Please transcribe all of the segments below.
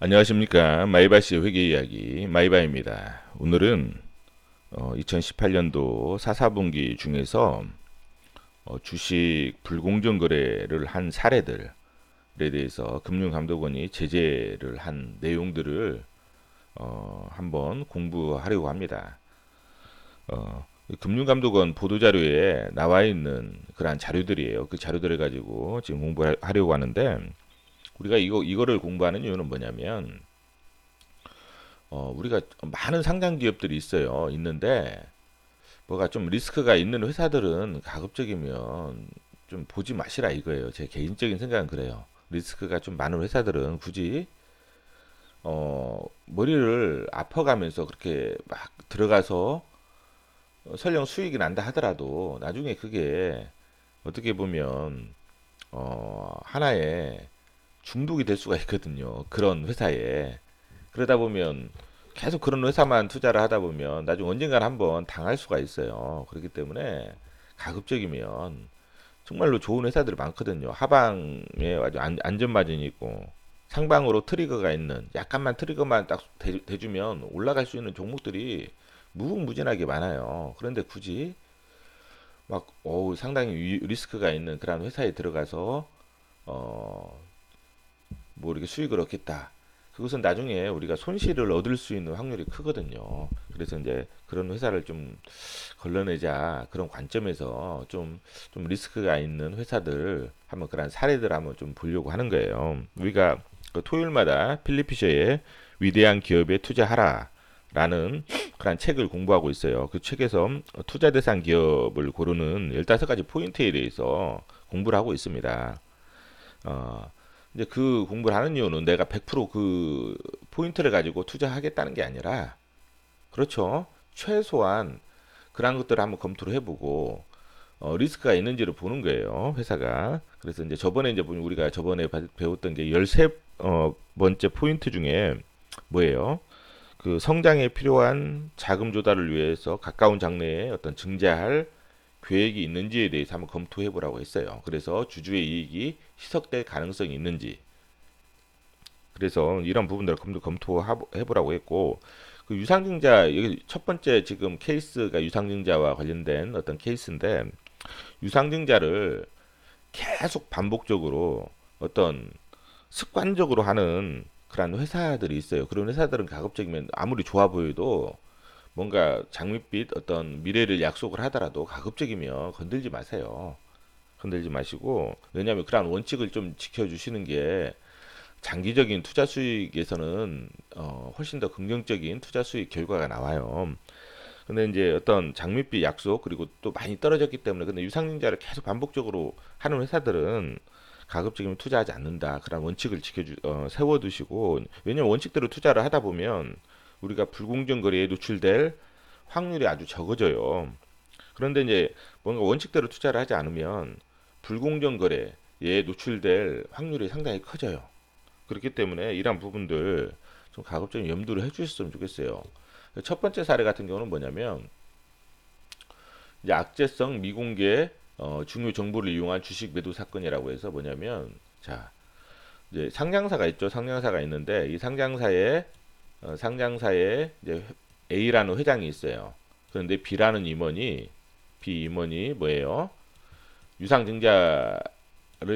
안녕하십니까 마이바시 회계 이야기 마이바입니다. 오늘은 어, 2018년도 4, 4분기 중에서 어, 주식 불공정 거래를 한 사례들에 대해서 금융감독원이 제재를 한 내용들을 어, 한번 공부하려고 합니다. 어, 금융감독원 보도자료에 나와 있는 그러한 자료들이에요. 그 자료들을 가지고 지금 공부하려고 하는데 우리가 이거 이거를 공부하는 이유는 뭐냐면 어, 우리가 많은 상장 기업들이 있어요. 있는데 뭐가 좀 리스크가 있는 회사들은 가급적이면 좀 보지 마시라 이거예요. 제 개인적인 생각은 그래요. 리스크가 좀 많은 회사들은 굳이 어, 머리를 아파가면서 그렇게 막 들어가서 설령 수익이 난다 하더라도 나중에 그게 어떻게 보면 어, 하나의 중독이 될 수가 있거든요. 그런 회사에. 그러다 보면 계속 그런 회사만 투자를 하다 보면 나중 언젠가 한번 당할 수가 있어요. 그렇기 때문에 가급적이면 정말로 좋은 회사들이 많거든요. 하방에 아주 안전 마진이 있고 상방으로 트리거가 있는 약간만 트리거만 딱 대, 주면 올라갈 수 있는 종목들이 무궁무진하게 많아요. 그런데 굳이 막 어우 상당히 리스크가 있는 그런 회사에 들어가서 어 뭐 이렇게 수익을 얻겠다. 그것은 나중에 우리가 손실을 얻을 수 있는 확률이 크거든요. 그래서 이제 그런 회사를 좀 걸러내자 그런 관점에서 좀, 좀 리스크가 있는 회사들 한번 그런 사례들 한번 좀 보려고 하는 거예요. 우리가 그 토요일마다 필리피셔의 위대한 기업에 투자하라 라는 그런 책을 공부하고 있어요. 그 책에서 투자 대상 기업을 고르는 15가지 포인트에 대해서 공부를 하고 있습니다. 어, 이제 그 공부를 하는 이유는 내가 100%그 포인트를 가지고 투자하겠다는 게 아니라 그렇죠. 최소한 그런 것들을 한번 검토를 해보고 어, 리스크가 있는지를 보는 거예요. 회사가. 그래서 이제 저번에 이제 우리가 저번에 배웠던 게 13 어, 번째 포인트 중에 뭐예요? 그 성장에 필요한 자금 조달을 위해서 가까운 장래에 어떤 증자할 계획이 있는지에 대해서 한번 검토해 보라고 했어요. 그래서 주주의 이익이 희석될 가능성이 있는지 그래서 이런 부분들을 검토 검토해 보라고 했고 그 유상증자 여기 첫 번째 지금 케이스가 유상증자와 관련된 어떤 케이스인데 유상증자를 계속 반복적으로 어떤 습관적으로 하는 그런 회사들이 있어요. 그런 회사들은 가급적이면 아무리 좋아 보여도 뭔가 장밋빛 어떤 미래를 약속을 하더라도 가급적이면 건들지 마세요. 건들지 마시고 왜냐하면 그러한 원칙을 좀 지켜주시는 게 장기적인 투자 수익에서는 어, 훨씬 더 긍정적인 투자 수익 결과가 나와요. 근데 이제 어떤 장밋빛 약속 그리고 또 많이 떨어졌기 때문에 근데 유상증자를 계속 반복적으로 하는 회사들은 가급적이면 투자하지 않는다 그런 원칙을 지켜주 어, 세워두시고 왜냐면 원칙대로 투자를 하다 보면 우리가 불공정 거래에 노출될 확률이 아주 적어져요. 그런데 이제 뭔가 원칙대로 투자를 하지 않으면 불공정 거래에 노출될 확률이 상당히 커져요. 그렇기 때문에 이러한 부분들 좀 가급적 염두를 해주셨으면 좋겠어요. 첫 번째 사례 같은 경우는 뭐냐면 이제 악재성 미공개 어, 중요 정보를 이용한 주식 매도 사건이라고 해서 뭐냐면 자 이제 상장사가 있죠. 상장사가 있는데 이 상장사에 어, 상장사에 이제 A라는 회장이 있어요. 그런데 B라는 임원이 B 임원이 뭐예요? 유상증자를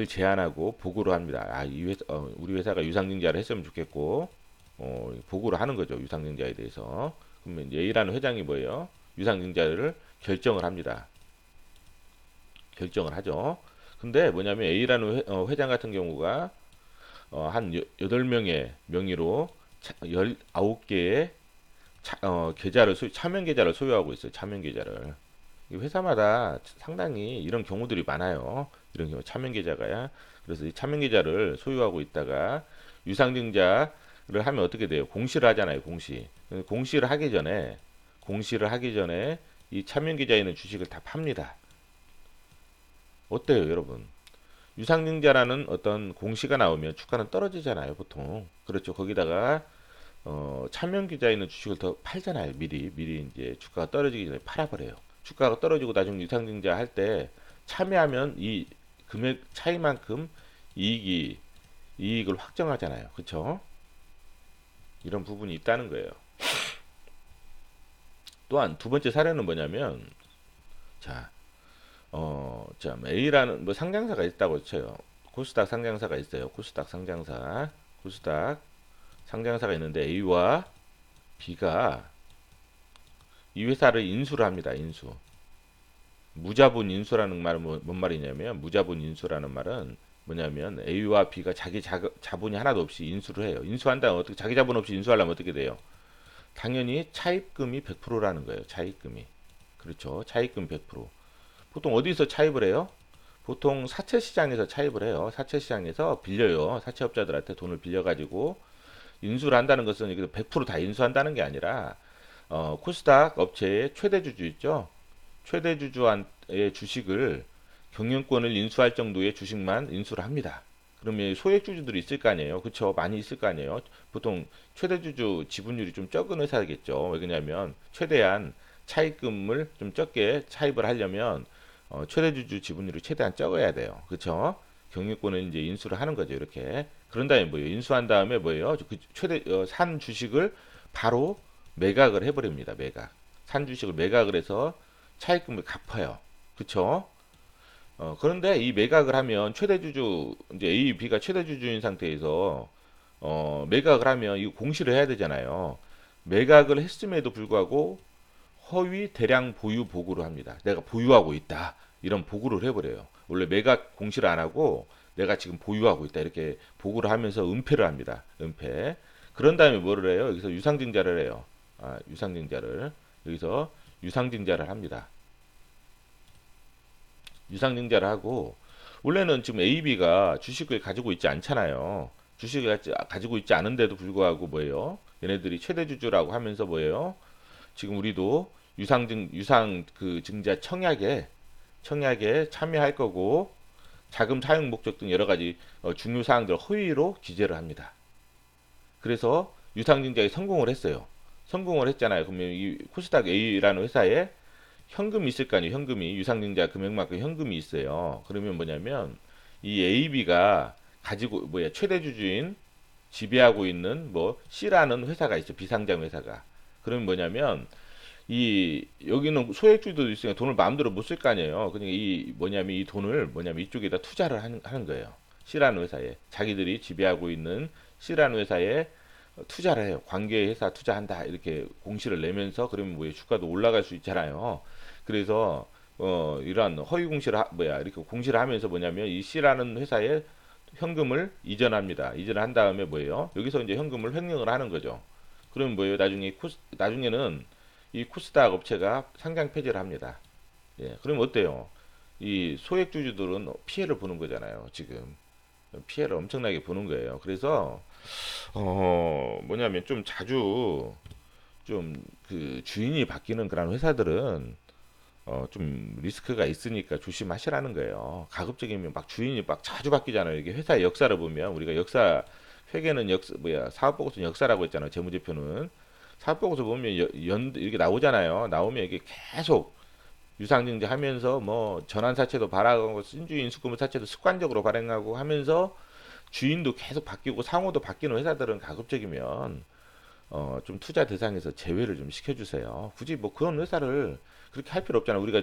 제안하고 보고를 합니다. 아, 이 회사, 어, 우리 회사가 유상증자를 했으면 좋겠고 어, 보고를 하는 거죠. 유상증자에 대해서. 그러면 A라는 회장이 뭐예요? 유상증자를 결정을 합니다. 결정을 하죠. 근데 뭐냐면 A라는 회, 어, 회장 같은 경우가 어, 한 8명의 명의로 19개의 차, 어, 계좌를 소유, 차명 계좌를 소유하고 있어요. 차명 계좌를. 회사마다 상당히 이런 경우들이 많아요. 이런 경우 차명 계좌가야. 그래서 이 차명 계좌를 소유하고 있다가 유상증자를 하면 어떻게 돼요? 공시를 하잖아요. 공시. 공시를 하기 전에 공시를 하기 전에 이 차명 계좌에 있는 주식을 다 팝니다. 어때요, 여러분? 유상증자라는 어떤 공시가 나오면 주가는 떨어지잖아요, 보통. 그렇죠. 거기다가 어, 차명 기자에 있는 주식을 더 팔잖아요. 미리 미리 이제 주가가 떨어지기 전에 팔아버려요. 주가가 떨어지고 나중에 유상증자 할 때 참여하면 이 금액 차이만큼 이익이 이익을 확정하잖아요. 그렇죠? 이런 부분이 있다는 거예요. 또한 두 번째 사례는 뭐냐면 자, 어, 자 A라는 뭐 상장사가 있다고 쳐요. 코스닥 상장사가 있어요. 코스닥 상장사, 코스닥 상장사가 있는데 A와 B가 이 회사를 인수를 합니다. 인수. 무자본 인수라는 말은 뭐, 뭔 말이냐면 무자본 인수라는 말은 뭐냐면 A와 B가 자기 자, 자본이 하나도 없이 인수를 해요. 인수한다면 어떻게 자기 자본 없이 인수하려면 어떻게 돼요? 당연히 차입금이 100%라는 거예요. 차입금이. 그렇죠. 차입금 100%. 보통 어디서 차입을 해요? 보통 사채 시장에서 차입을 해요. 사채 시장에서 빌려요. 사채업자들한테 돈을 빌려 가지고 인수를 한다는 것은 100%다 인수한다는 게 아니라 어, 코스닥 업체의 최대 주주 있죠. 최대 주주의 주식을 경영권을 인수할 정도의 주식만 인수를 합니다. 그러면 소액 주주들이 있을 거 아니에요. 그렇죠? 많이 있을 거 아니에요. 보통 최대 주주 지분율이 좀 적은 회사겠죠. 왜냐하면 최대한 차입금을 좀 적게 차입을 하려면 어, 최대 주주 지분율이 최대한 적어야 돼요. 그렇죠? 경영권을 이제 인수를 하는 거죠. 이렇게. 그런 다음에 뭐예요? 인수한 다음에 뭐예요? 그 최대 어, 산 주식을 바로 매각을 해버립니다. 매각. 산 주식을 매각을 해서 차입금을 갚아요. 그쵸? 어, 그런데 이 매각을 하면 최대 주주, 이제 A, B가 최대 주주인 상태에서, 어, 매각을 하면 이거 공시를 해야 되잖아요. 매각을 했음에도 불구하고 허위 대량 보유 보고를 합니다. 내가 보유하고 있다. 이런 보고를 해버려요. 원래 매각 공시를 안 하고 내가 지금 보유하고 있다. 이렇게 보고를 하면서 은폐를 합니다. 은폐. 그런 다음에 뭐를 해요? 여기서 유상증자를 해요. 아, 유상증자를. 여기서 유상증자를 합니다. 유상증자를 하고 원래는 지금 AB가 주식을 가지고 있지 않잖아요. 주식을 가지고 있지 않은데도 불구하고 뭐예요? 얘네들이 최대 주주라고 하면서 뭐예요? 지금 우리도 유상증 유상 그 증자 청약에 청약에 참여할 거고 자금 사용 목적 등 여러 가지 어, 중요 사항들 허위로 기재를 합니다. 그래서 유상증자에 성공을 했어요. 성공을 했잖아요. 그러면 이 코스닥 A라는 회사에 현금이 있을 거 아니에요. 현금이 유상증자 금액만큼 현금이 있어요. 그러면 뭐냐면 이 AB가 가지고 뭐야 최대 주주인 지배하고 있는 뭐 C라는 회사가 있죠. 비상장 회사가. 그러면 뭐냐면 이 여기는 소액주도 있으니까 돈을 마음대로 못 쓸 거 아니에요. 그러니까 이 뭐냐면 이 돈을 뭐냐면 이쪽에다 투자를 하는, 하는 거예요. C라는 회사에 자기들이 지배하고 있는 C라는 회사에 투자를 해요. 관계 회사 투자한다 이렇게 공시를 내면서 그러면 뭐 주가도 올라갈 수 있잖아요. 그래서 어 이러한 허위 공시를 하, 뭐야 이렇게 공시를 하면서 뭐냐면 이 C라는 회사에 현금을 이전합니다. 이전을 한 다음에 뭐예요? 여기서 이제 현금을 횡령을 하는 거죠. 그러면 뭐예요? 나중에 코스, 나중에는 이 코스닥 업체가 상장 폐지를 합니다. 예, 그럼 어때요? 이 소액 주주들은 피해를 보는 거잖아요. 지금 피해를 엄청나게 보는 거예요. 그래서 어 뭐냐면 좀 자주 좀 그 주인이 바뀌는 그런 회사들은 어 좀 리스크가 있으니까 조심하시라는 거예요. 가급적이면 막 주인이 막 자주 바뀌잖아요. 이게 회사의 역사를 보면 우리가 역사 회계는 역 뭐야 사업 보고서는 역사라고 했잖아요. 재무제표는 사업 보고서 보면 연 이렇게 나오잖아요. 나오면 이게 계속 유상증자 하면서 뭐 전환 사채도 발행하고 신주인 수금을 사채도 습관적으로 발행하고 하면서 주인도 계속 바뀌고 상호도 바뀌는 회사들은 가급적이면 어, 좀 투자 대상에서 제외를 좀 시켜주세요. 굳이 뭐 그런 회사를 그렇게 할 필요 없잖아요. 우리가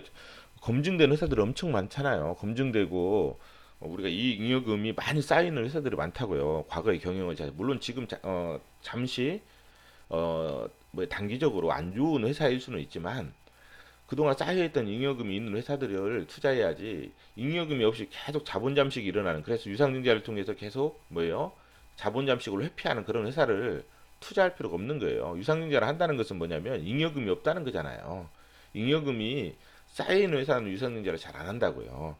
검증된 회사들 엄청 많잖아요. 검증되고 어, 우리가 이 잉여금이 많이 쌓이는 회사들이 많다고요. 과거의 경영을 잘 물론 지금 자, 어, 잠시 어, 뭐 단기적으로 안 좋은 회사일 수는 있지만 그동안 쌓여있던 잉여금이 있는 회사들을 투자해야지 잉여금이 없이 계속 자본 잠식이 일어나는 그래서 유상증자를 통해서 계속 뭐예요 자본 잠식을 회피하는 그런 회사를 투자할 필요가 없는 거예요 유상증자를 한다는 것은 뭐냐면 잉여금이 없다는 거잖아요 잉여금이 쌓여있는 회사는 유상증자를 잘 안 한다고요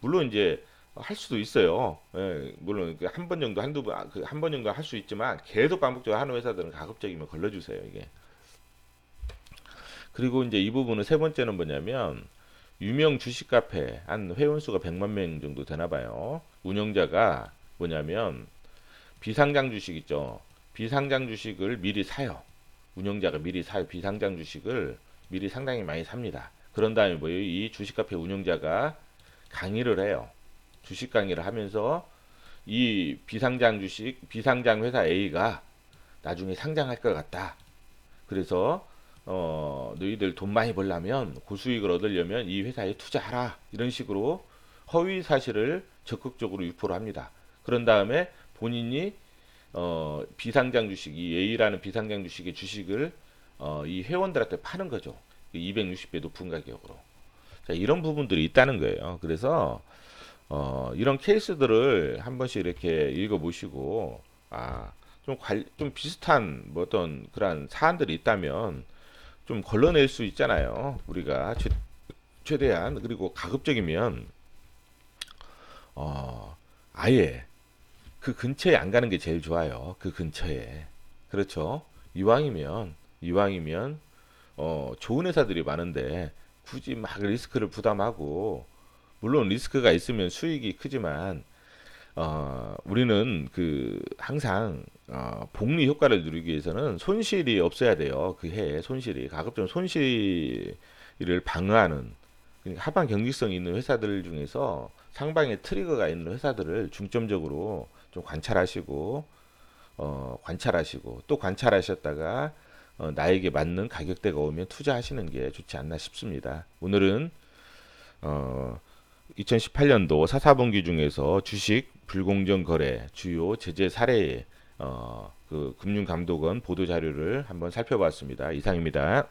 물론 이제 할 수도 있어요. 예, 물론 그한번 정도 한두 번그한번 정도 할 수 있지만 계속 반복적으로 하는 회사들은 가급적이면 걸러주세요 이게. 그리고 이제 이 부분은 세 번째는 뭐냐면 유명 주식 카페 한 회원 수가 100만 명 정도 되나 봐요. 운영자가 뭐냐면 비상장 주식 있죠. 비상장 주식을 미리 사요. 운영자가 미리 사요. 비상장 주식을 미리 상당히 많이 삽니다. 그런 다음에 뭐예요? 이 주식 카페 운영자가 강의를 해요. 주식 강의를 하면서 이 비상장 주식, 비상장 회사 A가 나중에 상장할 것 같다. 그래서 어, 너희들 돈 많이 벌려면 고수익을 얻으려면 이 회사에 투자하라. 이런 식으로 허위 사실을 적극적으로 유포를 합니다. 그런 다음에 본인이 어, 비상장 주식, 이 A라는 비상장 주식의 주식을 어, 이 회원들한테 파는 거죠. 260배 높은 가격으로. 자, 이런 부분들이 있다는 거예요. 그래서 어, 이런 케이스들을 한 번씩 이렇게 읽어보시고 아, 좀, 관, 좀 비슷한 뭐 어떤 그런 사안들이 있다면 좀 걸러낼 수 있잖아요. 우리가 최, 최대한 그리고 가급적이면 어, 아예 그 근처에 안 가는 게 제일 좋아요. 그 근처에. 그렇죠. 이왕이면, 이왕이면, 어, 좋은 회사들이 많은데, 굳이 막 리스크를 부담하고, 물론 리스크가 있으면 수익이 크지만, 어, 우리는 그, 항상, 어, 복리 효과를 누리기 위해서는 손실이 없어야 돼요. 그 해에 손실이. 가급적 손실을 방어하는, 그러니까 하방 경직성이 있는 회사들 중에서 상방에 트리거가 있는 회사들을 중점적으로 좀 관찰하시고 어, 관찰하시고 또 관찰하셨다가 어, 나에게 맞는 가격대가 오면 투자하시는 게 좋지 않나 싶습니다. 오늘은 어, 2018년도 사사분기 중에서 주식 불공정 거래 주요 제재 사례의 어, 그 금융감독원 보도 자료를 한번 살펴봤습니다. 이상입니다.